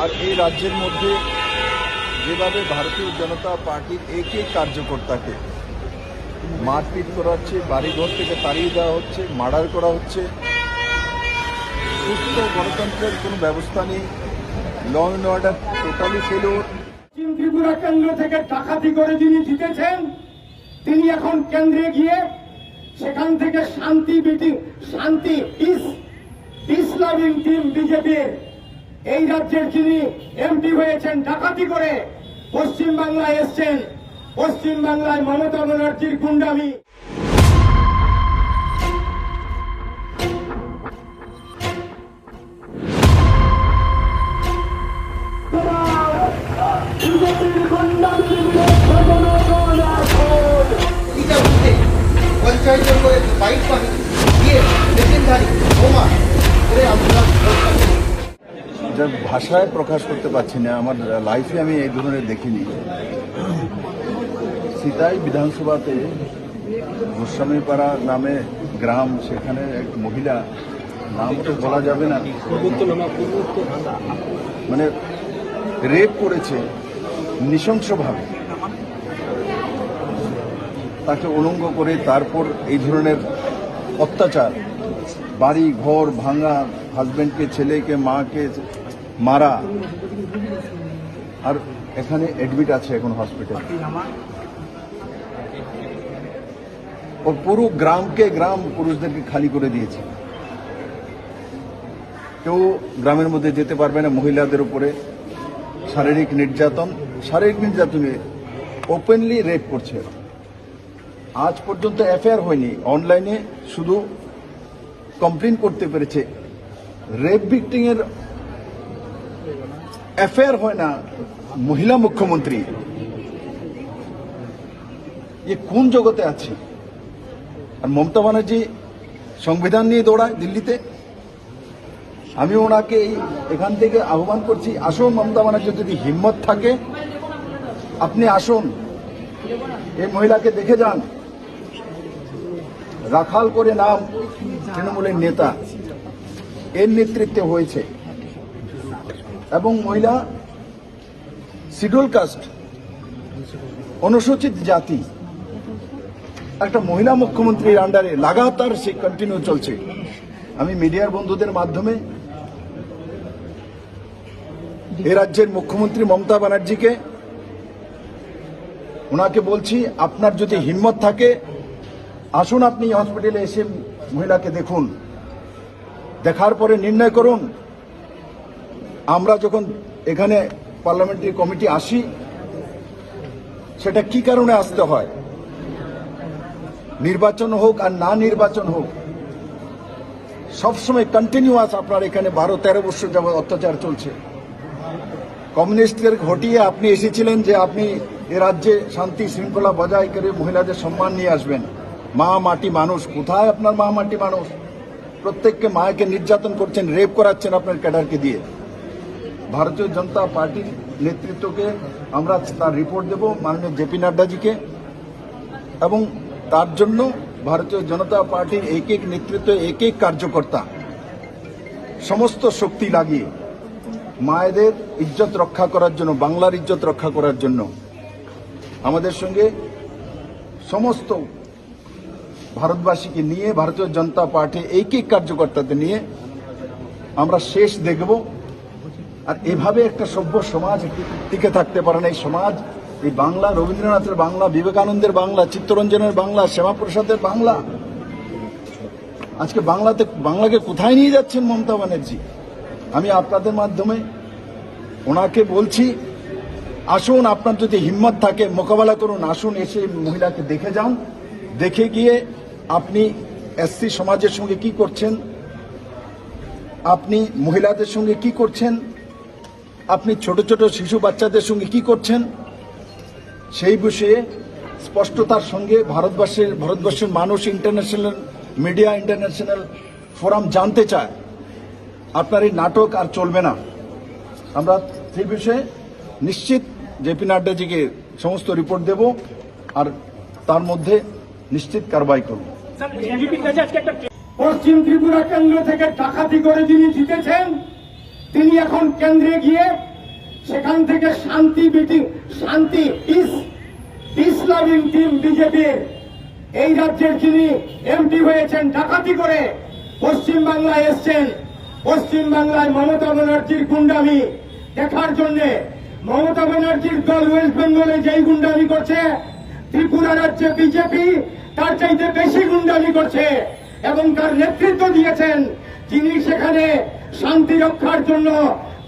আর এই রাজ্যের মধ্যে যেভাবে ভারতীয় জনতা পার্টির এক এক কার্যকর্তাকে মারপিট করা হচ্ছে, বাড়িঘর থেকে তাড়িয়ে দেওয়া হচ্ছে, মার্ডার করা হচ্ছে, সুস্থ গণতন্ত্রের কোনো ব্যবস্থা নেই, law and order totally failure Tripura কেন্দ্র থেকে ডাকাতি করে যিনি জিতেছেন, তিনি এখন কেন্দ্রে গিয়ে সেখান থেকে শান্তি মিটিং শান্তি লাভিং টিম বিজেপির এই রাজ্যের যিনি এমপি হয়েছেন, ডাকাতি করে পশ্চিম বাংলায় এসছেন। পশ্চিম বাংলায় মমতা ব্যানার্জির গুন্ডামি। বিজেপির গুন্ডামি এটা পঞ্চায়েত করে বাইক পানি দিয়ে মেশিনধারী বোমা করে আমরা যা ভাষায় প্রকাশ করতে পারছি না, আমার লাইফে আমি এই ধরনের দেখিনি। সিতাই বিধানসভাতে গোস্বামীপাড়া নামে গ্রাম, সেখানে এক মহিলা, নাম তো বলা যাবে না। মানে রেপ করেছে নৃশংসভাবে। তাকে উলঙ্গ করে তারপর এই ধরনের অত্যাচার। বাড়ি, ঘর ভাঙা হাজব্যান্ডকে ছেলেকে, মাকে মারা। আর এখানে অ্যাডমিট আছে এখন হসপিটাল ও পুরো গ্রামকে, গ্রাম পুরুষদেরকে খালি করে দিয়েছে। কেউ গ্রামের মধ্যে যেতে পারবে না মহিলাদের উপরে। শারীরিক নির্যাতন, শারীরিক নির্যাতনে ওপেনলি রেপ করছে আজ পর্যন্ত এফআইআর হয়নি। অনলাইনে শুধু কমপ্লেন করতে পেরেছে। রেপ ভিক্টিং এফআইআর হয় না, মহিলা মুখ্যমন্ত্রী। এ কোন জগতে আছে? আর মমতা ব্যানার্জি সংবিধান নিয়ে দৌড়ায় দিল্লিতে? আমি ওনাকে এখান থেকে আহ্বান করছি, আসুন মমতা ব্যানার্জি যদি হিম্মত থাকে, আপনি আসুন। এই মহিলাকে দেখে যান। রাখাল করে নাম তৃণমূলের নেতা। এর নেতৃত্বে হয়েছে। এবং মহিলা শিডিউল কাস্ট, অনুসূচিত জাতি। একটা মহিলা মুখ্যমন্ত্রীর আন্ডারে লাগাতার সে কন্টিনিউ চলছে। আমি মিডিয়ার বন্ধুদের মাধ্যমে এ রাজ্যের মুখ্যমন্ত্রী মমতা ব্যানার্জিকে, ওনাকে বলছি, আপনার যদি হিম্মত থাকে, আসুন আপনি হসপিটালে এসে মহিলাকে দেখুন। দেখার পরে নির্ণয় করুন। আমরা যখন এখানে পার্লামেন্টারি কমিটি আসি, সেটা কি কারণে আসতে হয়? নির্বাচন হোক আর না নির্বাচন হোক, সবসময় কন্টিনিউয়াস আপনার এখানে বারো তেরো বছর যাবত অত্যাচার চলছে। কমিউনিস্টদের ঘটিয়ে আপনি এসেছিলেন যে আপনি এ রাজ্যে শান্তি শৃঙ্খলা বজায় করে মহিলাদের সম্মান নিয়ে আসবেন। মা মাটি মানুষ, কোথায় আপনার মা মাটি মানুষ? প্রত্যেককে মাকে নির্যাতন করছেন, রেপ করাচ্ছেন আপনার ক্যাডারকে দিয়ে। ভারতীয় জনতা পার্টির নেতৃত্বকে আমরা তার রিপোর্ট দেব, মাননীয় জেপি নাড্ডাজিকে। এবং তার জন্য ভারতীয় জনতা পার্টির এক এক নেতৃত্ব এক এক কার্যকর্তা, সমস্ত শক্তি লাগিয়ে মায়েদের ইজ্জত রক্ষা করার জন্য, বাংলার ইজ্জত রক্ষা করার জন্য আমাদের সঙ্গে সমস্ত ভারতবাসীকে নিয়ে, ভারতীয় জনতা পার্টি এক এক কার্যকর্তাদের নিয়ে আমরা শেষ দেখব। আর এভাবে একটা সভ্য সমাজ টিকে থাকতে পারে না। এই সমাজ, এই বাংলা, রবীন্দ্রনাথের বাংলা, বিবেকানন্দের বাংলা, চিত্তরঞ্জনের বাংলা, শ্যামাপ্রসাদের বাংলা। আজকে বাংলাতে, বাংলাকে কোথায় নিয়ে যাচ্ছেন মমতা ব্যানার্জি? আমি আপনাদের মাধ্যমে ওনাকে বলছি, আসুন, আপনার যদি হিম্মত থাকে, মোকাবেলা করুন, আসুন, এসে মহিলাকে দেখে যান। দেখে গিয়ে আপনি এসসি সমাজের সঙ্গে কি করছেন? আপনি মহিলাদের সঙ্গে কি করছেন? আপনি ছোট ছোট শিশু বাচ্চাদের সঙ্গে কি করছেন? সেই বিষয়ে স্পষ্টতার সঙ্গে ভারতবর্ষের ভারতবর্ষের মানুষ ইন্টারন্যাশনাল মিডিয়া ইন্টারন্যাশনাল ফোরাম জানতে চায়। আপনার এই নাটক আর চলবে না। আমরা সেই বিষয়ে নিশ্চিত জেপি নাড্ডাজিকে সমস্ত রিপোর্ট দেব আর তার মধ্যে নিশ্চিত কারবাই করব। পশ্চিম ত্রিপুরা কেন্দ্র থেকে ডাকাতি করে যিনি জিতেছেন তিনি এখন কেন্দ্রে গিয়ে সেখান থেকে শান্তি মিটিং, শান্তি লাভিং টিম বিজেপির এই রাজ্যের যিনি এমপি হয়েছেন, ডাকাতি করে পশ্চিম বাংলায় এসছেন। পশ্চিম বাংলায় মমতা ব্যানার্জির গুন্ডামি দেখার জন্য মমতা ব্যানার্জির দল ওয়েস্ট বেঙ্গলে যেই গুন্ডামি করছে, ত্রিপুরা রাজ্যে বিজেপি তার চাইতে বেশি গুন্ডামি করছে এবং তার নেতৃত্ব দিয়েছেন যিনি সেখানে শান্তি রক্ষার জন্য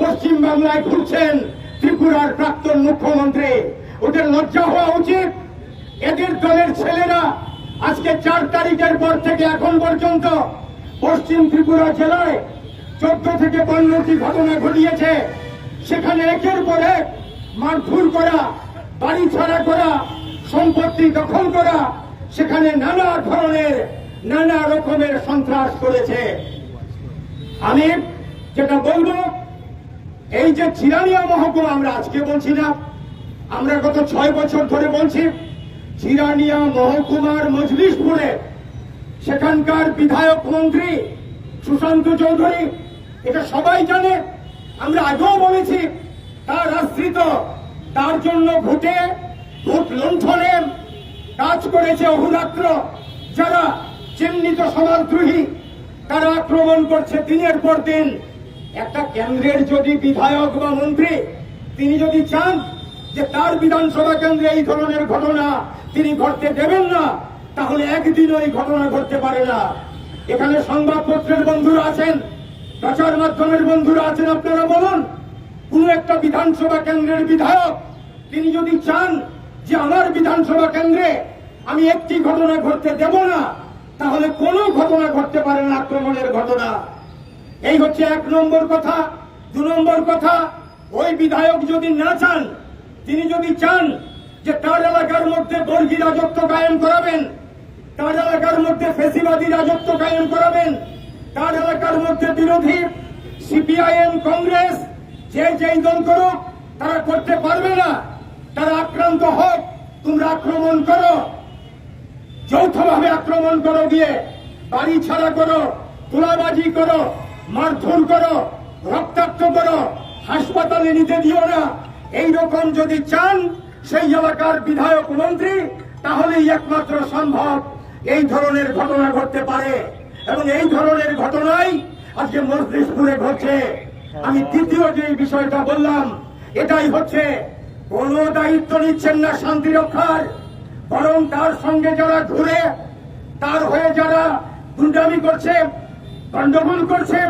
পশ্চিম বাংলায় ঘুরছেন ত্রিপুরার প্রাক্তন মুখ্যমন্ত্রী, ওদের লজ্জা হওয়া উচিত। এদের দলের ছেলেরা আজকে চার তারিখের পর থেকে এখন পর্যন্ত পশ্চিম ত্রিপুরা জেলায় চোদ্দ থেকে পনেরোটি ঘটনা ঘটিয়েছে। সেখানে একের পর এক মারধুর করা, বাড়ি ছাড়া করা, সম্পত্তি দখল করা, সেখানে নানা ধরনের, নানা রকমের সন্ত্রাস করেছে। আমি যেটা বলব, এই যে চিরানিয়া মহকুমা, আমরা আজকে বলছি না, আমরা গত ছয় বছর ধরে বলছি চিরানিয়া মহকুমার মজলিশপুরে সেখানকার বিধায়ক মন্ত্রী সুশান্ত চৌধুরী, এটা সবাই জানে, আমরা আগেও বলেছি, তার আশ্রিত, তার জন্য ভোটে ভোট লুণ্ঠনে কাজ করেছে অহুরাত্র, যারা চিহ্নিত সমাজদ্রোহী তারা আক্রমণ করছে দিনের পর দিন। একটা কেন্দ্রের যদি বিধায়ক বা মন্ত্রী তিনি যদি চান যে তার বিধানসভা কেন্দ্রে এই ধরনের ঘটনা তিনি ঘটতে দেবেন না, তাহলে একদিনও এই ঘটনা ঘটতে পারে না। এখানে সংবাদপত্রের বন্ধুরা আছেন, প্রচার মাধ্যমের বন্ধুরা আছেন, আপনারা বলুন, কোন একটা বিধানসভা কেন্দ্রের বিধায়ক তিনি যদি চান যে আমার বিধানসভা কেন্দ্রে আমি একটি ঘটনা ঘটতে দেব না তাহলে কোনো ঘটনা ঘটতে পারে না, আক্রমণের ঘটনা। এই হচ্ছে এক নম্বর কথা। দু নম্বর কথা, ওই বিধায়ক যদি না চান, তিনি যদি চান যে তার এলাকার মধ্যে বর্গী রাজত্ব কায়েম করাবেন, তার এলাকার মধ্যে ফেসিবাদী রাজত্ব কায়েম করাবেন, তার এলাকার মধ্যে বিরোধী সিপিআইএম, কংগ্রেস, যে যেই দল করুক, তারা করতে পারবে না। তারা আক্রান্ত হোক, তোমরা আক্রমণ করো। যৌথভাবে আক্রমণ করো গিয়ে, বাড়ি ছাড়া করো, তোলাবাজি করো, মারধর করো, রক্তাক্ত করো, হাসপাতালে নিতে দিও না। এই রকম যদি চান সেই এলাকার বিধায়ক মন্ত্রী, তাহলেই একমাত্র সম্ভব এই ধরনের ঘটনা ঘটতে পারে। এবং এই ধরনের ঘটনাই আজকে মজলিশপুরে ঘটছে। আমি দ্বিতীয় যে বিষয়টা বললাম, এটাই হচ্ছে, কোন দায়িত্ব নিচ্ছেন না শান্তি রক্ষার। বরং তার সঙ্গে যারা ঘুরে, তার হয়ে যারা গুন্ডামি করছে গন্ডগোল করছে,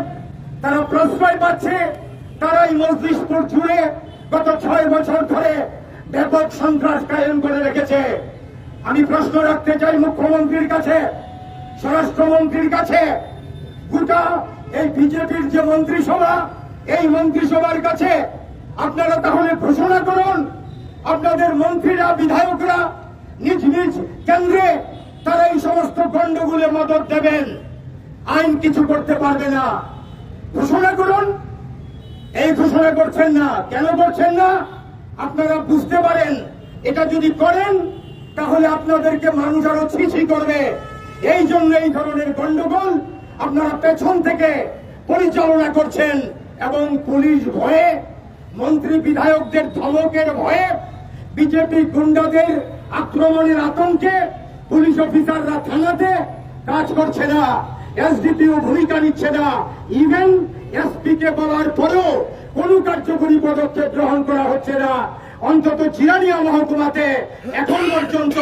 তারা প্রশ্রয় পাচ্ছে, তারাই মজলিশপুর জুড়ে গত ছয় বছর ধরে ব্যাপক সন্ত্রাস কায়েম করে রেখেছে। আমি প্রশ্ন রাখতে চাই মুখ্যমন্ত্রীর কাছে, স্বরাষ্ট্রমন্ত্রীর কাছে। গোটা এই বিজেপির যে মন্ত্রিসভা, এই মন্ত্রিসভার কাছে আপনারা তাহলে ঘোষণা করুন, আপনাদের মন্ত্রীরা, বিধায়করা নিজ নিজ কেন্দ্রে তারা এই সমস্ত গন্ডগুলে মদত দেবেন। আইন কিছু করতে পারবে না। ঘোষণা করুন। এই ঘোষণা করছেন না। কেন করছেন না? আপনারা বুঝতে পারেন। এটা যদি করেন, তাহলে আপনাদেরকে মানুষ আরও ছিছি করবে। এই জন্য এই ধরনের গন্ডগোল আপনারা পেছন থেকে পরিচালনা করছেন এবং পুলিশ ভয়ে, মন্ত্রী বিধায়কদের ধমকের ভয়ে, বিজেপি গুন্ডাদের আক্রমণের আতঙ্কে পুলিশ অফিসাররা থানাতে কাজ করছে না। এসডিপিও ভূমিকা নিচ্ছে না। ইভেন এসপি কে বলার পরেও কোনো কার্যকরী পদক্ষেপ গ্রহণ করা হচ্ছে না। অন্তত চিরানিয়া মহকুমাতে এখন পর্যন্ত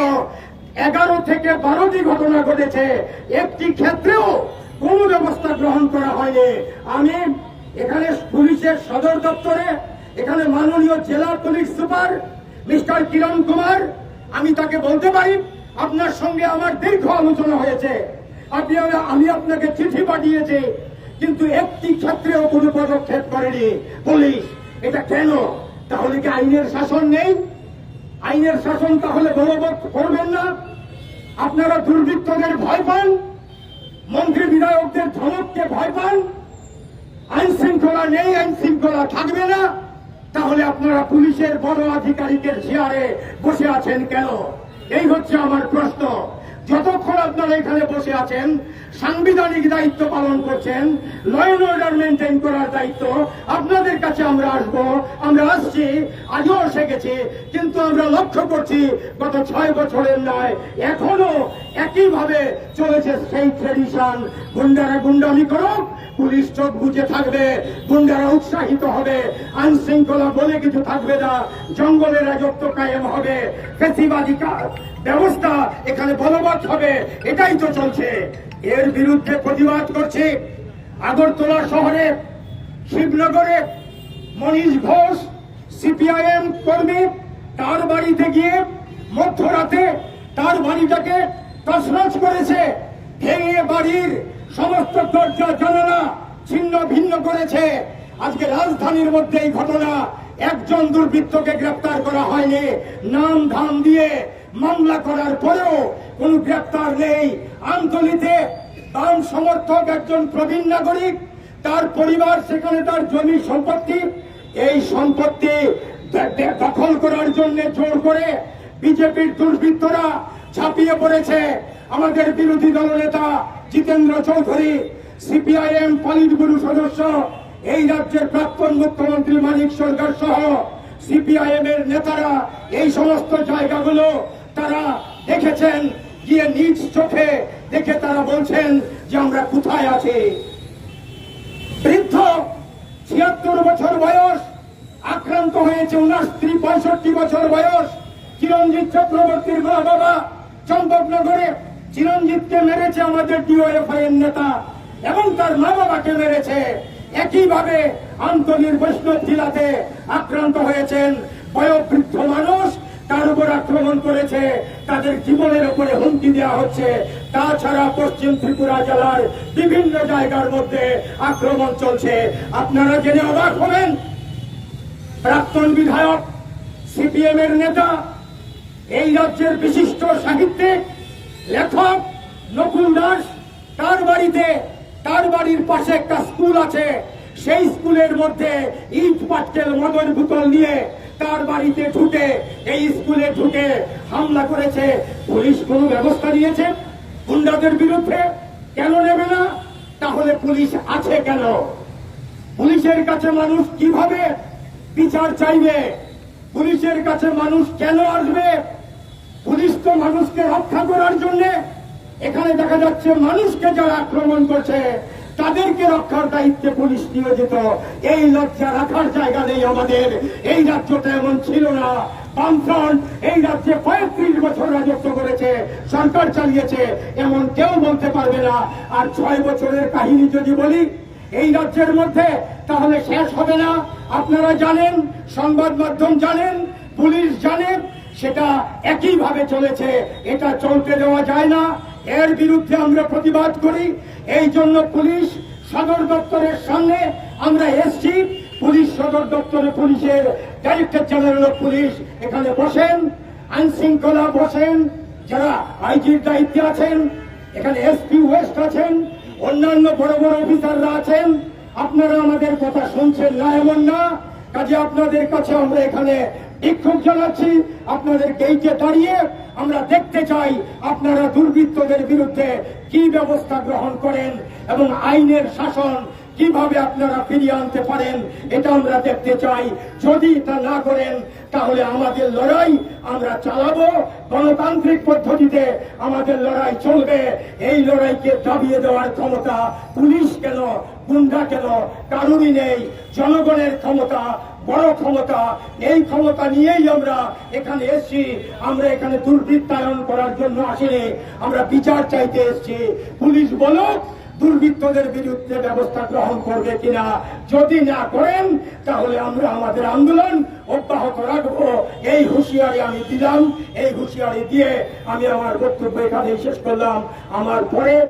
এগারো থেকে বারোটি ঘটনা ঘটেছে। একটি ক্ষেত্রেও কোনো ব্যবস্থা গ্রহণ করা হয়নি। আমি এখানে পুলিশের সদর দপ্তরে, এখানে মাননীয় জেলা police super Mister Kiran Kumar আমি তাকে বলতে পারি, আপনার সঙ্গে আমার দীর্ঘ আলোচনা হয়েছে। আপনি আমি আপনাকে চিঠি পাঠিয়েছি, কিন্তু একটি ক্ষেত্রেও কোনো পদক্ষেপ করেনি। পুলিশ এটা কেন? তাহলে কি আইনের শাসন নেই? আইনের শাসন তাহলে বলবৎ করবেন না? আপনারা দুর্বৃত্তদের ভয় পান? মন্ত্রী বিধায়কদের ধমককে ভয় পান? আইন শৃঙ্খলা নেই আইন শৃঙ্খলা থাকবে না? তাহলে আপনারা পুলিশের বড় আধিকারিকের চেয়ারে বসে আছেন কেন? এই হচ্ছে আমার প্রশ্ন। যতক্ষণ আপনারা এখানে বসে আছেন, সাংবিধানিক দায়িত্ব পালন করছেন ল অ্যান্ড অর্ডার মেনটেন করার দায়িত্ব আপনাদের কাছে আমরা আসব, আমরা আসছি, আজও এসে গেছি, কিন্তু আমরা লক্ষ্য করছি গত ছয় বছরের নয় এখনও একইভাবে চলেছে সেই ট্রেডিশন গুন্ডারা গুন্ডামি করুক, পুলিশ চোখ বুঝে থাকবে, গুন্ডারা উৎসাহিত হবে আইন শৃঙ্খলা বলে কিছু থাকবে না জঙ্গলের রাজত্ব কায়েম হবে, ফেসিবাদী কা- ব্যবস্থা এখানে বলবৎ হবে। এটাই তো চলছে। এর বিরুদ্ধে প্রতিবাদ করছে আগরতলা শহরে শিবনগরে মনীষ ঘোষ, সিপিআইএম কর্মী, তার বাড়িতে গিয়ে মধ্যরাতে তার বাড়িটাকে তছনছ করেছে। ভেঙে বাড়ির সমস্ত দরজা জানালা ছিন্ন ভিন্ন করেছে। আজকে রাজধানীর মধ্যে এই ঘটনা, একজন দুর্বৃত্তকে গ্রেপ্তার করা হয়নি। নাম ধাম দিয়ে মামলা করার পরেও কোনো গ্রেপ্তার নেই। আমতলিতে বাম সমর্থক একজন প্রবীণ নাগরিক, তার পরিবার, সেখানে তার জমি সম্পত্তি, এই সম্পত্তি দখল করার জন্য জোর করে বিজেপির দুর্বৃত্তরা ছাপিয়ে পড়েছে। আমাদের বিরোধী দলনেতা Jitendra Chowdhury, CPIM polit bureau সদস্য, এই রাজ্যের প্রাক্তন মুখ্যমন্ত্রী মানিক সরকার সহ সিপিআইএম এর নেতারা, এই সমস্ত জায়গাগুলো তারা দেখেছেন, গিয়ে নিজ চোখে দেখে তারা বলছেন যে আমরা কোথায় আছি। বৃদ্ধ ছিয়াত্তর বছর বয়স, আক্রান্ত হয়েছে উনার স্ত্রী পঁয়ষট্টি বছর বয়স, চিরঞ্জিত চক্রবর্তীর মা বাবা চম্পকনগরে। চিরঞ্জিতকে মেরেছে আমাদের ডিওএফআই এর নেতা এবং তার মা বাবাকে মেরেছে। একইভাবে আন্তর্জাতিক বৈষ্ণব জেলাতে আক্রান্ত হয়েছেন বয়োবৃদ্ধ মানুষ তার উপর আক্রমণ করেছে, তাদের জীবনের উপরে হুমকি দেওয়া হচ্ছে। তাছাড়া পশ্চিম ত্রিপুরা জেলার বিভিন্ন জায়গার মধ্যে আক্রমণ চলছে। আপনারা জেনে অবাক হবেন, প্রাক্তন বিধায়ক, সিপিএম এর নেতা, এই রাজ্যের বিশিষ্ট সাহিত্যিক, লেখক নকুল দাস, তার বাড়িতে, তার বাড়ির পাশে একটা স্কুল আছে। সেই স্কুলের মধ্যে ইট পাটকেল মদর বোতল নিয়ে তার বাড়িতে ঢুকে এই স্কুলে ঢুকে হামলা করেছে। পুলিশ কোনো ব্যবস্থা নিয়েছে? গুন্ডাদের বিরুদ্ধে কেন নেবে না? তাহলে পুলিশ আছে কেন? পুলিশের কাছে মানুষ কীভাবে বিচার চাইবে? পুলিশের কাছে মানুষ কেন আসবে? পুলিশ তো মানুষকে রক্ষা করার জন্য এখানে দেখা যাচ্ছে মানুষকে যারা আক্রমণ করছে তাদেরকে রক্ষার দায়িত্বে পুলিশ নিয়োজিত। এই লজ্জা রাখার জায়গা নেই আমাদের। এই রাজ্যটা এমন ছিল না। বামফ্রন্ট এই রাজ্যে পঁয়ত্রিশ বছর রাজত্ব করেছে, সরকার চালিয়েছে, এমন কেউ বলতে পারবে না। আর ছয় বছরের কাহিনী যদি বলি, এই রাজ্যের মধ্যে তাহলে শেষ হবে না। আপনারা জানেন, সংবাদ মাধ্যম জানেন, পুলিশ সেটা একইভাবে চলেছে। এটা চলতে দেওয়া যায় না। এর বিরুদ্ধে আমরা প্রতিবাদ করি। এই জন্য পুলিশ সদর দপ্তরের সামনে আমরা এসছি। পুলিশ সদর দপ্তরে পুলিশের ডাইরেক্টর জেনারেল অফ পুলিশ এখানে বসেন আইন শৃঙ্খলা বসেন, যারা আইজির দায়িত্বে আছেন, এখানে এসপি ওয়েস্ট আছেন, অন্যান্য বড় বড় অফিসাররা আছেন। আপনারা আমাদের কথা শুনছেন না এমন না। কাজে আপনাদের কাছে আমরা এখানে বিক্ষোভ জানাচ্ছি, আপনাদের গেইটে দাঁড়িয়ে আমরা দেখতে চাই আপনারা দুর্বৃত্তদের বিরুদ্ধে কি ব্যবস্থা গ্রহণ করেন এবং আইনের শাসন কীভাবে আপনারা ফিরিয়ে আনতে পারেন, এটা আমরা দেখতে চাই। যদি তা না করেন তাহলে আমাদের লড়াই আমরা চালাবো। গণতান্ত্রিক পদ্ধতিতে আমাদের লড়াই চলবে। এই লড়াইকে দাবিয়ে দেওয়ার ক্ষমতা পুলিশ কেন, গুন্ডা কেন, কারুরই নেই। জনগণের ক্ষমতা, বড় ক্ষমতা, এই ক্ষমতা নিয়েই আমরা এখানে এসেছি। আমরা এখানে দুর্বৃত্তায়ন করার জন্য আসিনি। আমরা বিচার চাইতে এসেছি। পুলিশ বলো দুর্বৃত্তদের বিরুদ্ধে ব্যবস্থা গ্রহণ করবে কিনা যদি না করেন, তাহলে আমরা আমাদের আন্দোলন অব্যাহত রাখব। এই হুঁশিয়ারি আমি দিলাম। এই হুঁশিয়ারি দিয়ে আমি আমার বক্তব্য এখানে শেষ করলাম। আমার পরে